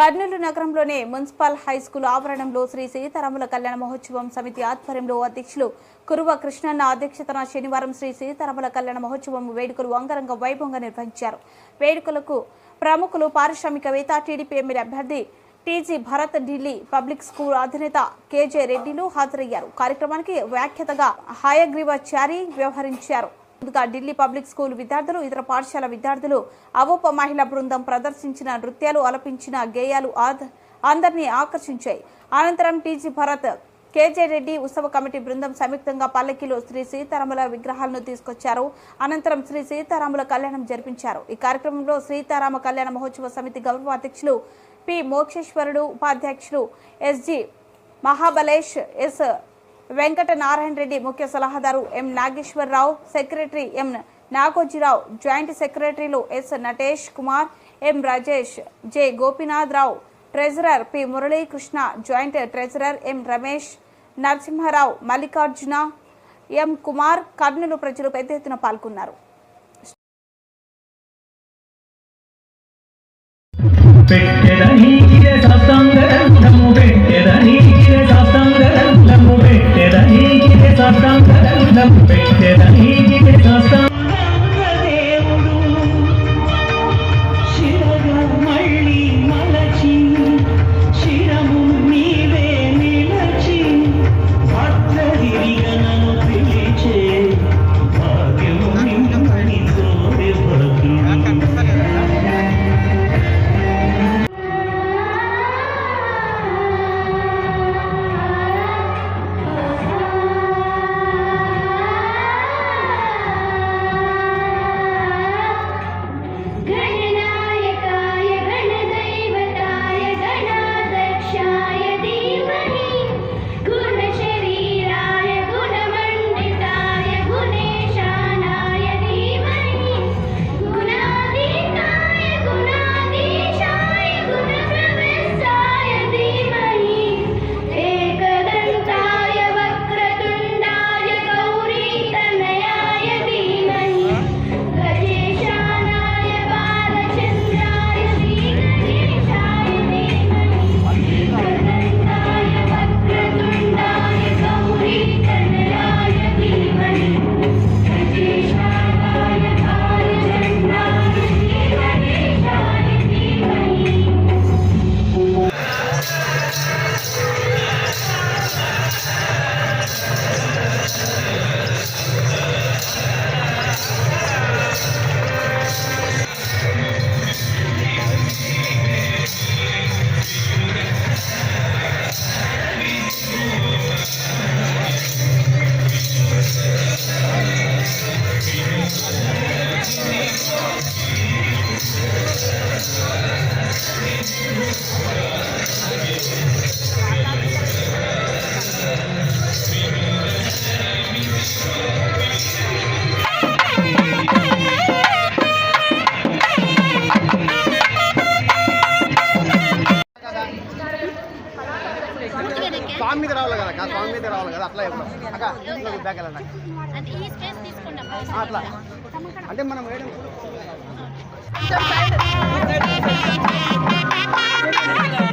కర్నూలు నగరంలోనే municipal high school ఆవరణంలో శ్రీ సీతారాముల కళ్యాణ మహోత్సవం సమితి ఆధ్వర్యంలో అధ్యక్షులు కురువ కృష్ణన్న అధ్యక్షతన శనివారం శ్రీ సీతారాముల కళ్యాణ మహోత్సవం వేడుకలు అంగరంగ వైభవంగా నిర్వహించారు. వేడుకలకు ప్రముఖులు పారిశ్రామికవేత్త టీడీపీ ఎమ్మెల్యే అభ్యర్థి TG Bharat Delhi public school అధినేత కేజే రెడ్డిలు హాజరయ్యారు. కార్యక్రమానికి వ్యాఖ్యతగా హయగ్రీవాచారి వ్యవహరించారు. ముందుగా ఢిల్లీ పబ్లిక్ స్కూల్ విద్యార్థులు ఇతర పాఠశాల విద్యార్థులు అవోప మహిళా బృందం ప్రదర్శించిన నృత్యాలు అలపించిన గేయాలు అందరినీ ఆకర్షించాయి. అనంతరం టీజీ భరత్ కేజే రెడ్డి ఉత్సవ కమిటీ బృందం సంయుక్తంగా పల్లకిలో శ్రీ సీతారాముల విగ్రహాలను తీసుకొచ్చారు. అనంతరం శ్రీ సీతారాముల కళ్యాణం జరిపించారు. ఈ కార్యక్రమంలో సీతారామ కళ్యాణ మహోత్సవ సమితి గౌరవ అధ్యక్షులు పి మోక్షేశ్వరుడు ఉపాధ్యక్షులు ఎస్జి మహాబలేష్ ఎస్ వెంకట నారాయణ రెడ్డి ముఖ్య సలహాదారు M Nageswararao secretary M Nagojirao joint సెక్రటరీలు S Natesh Kumar M Rajesh J Gopinatharao treasurer P Muralikrishna joint treasurer M Ramesh Narasimharao Mallikarjuna M Kumar Kurnool ప్రజలు పెద్ద ఎత్తున పాల్గొన్నారు. పెట్టెదనీకిరే అట్లా. అంటే మనం వేయడం సైడ్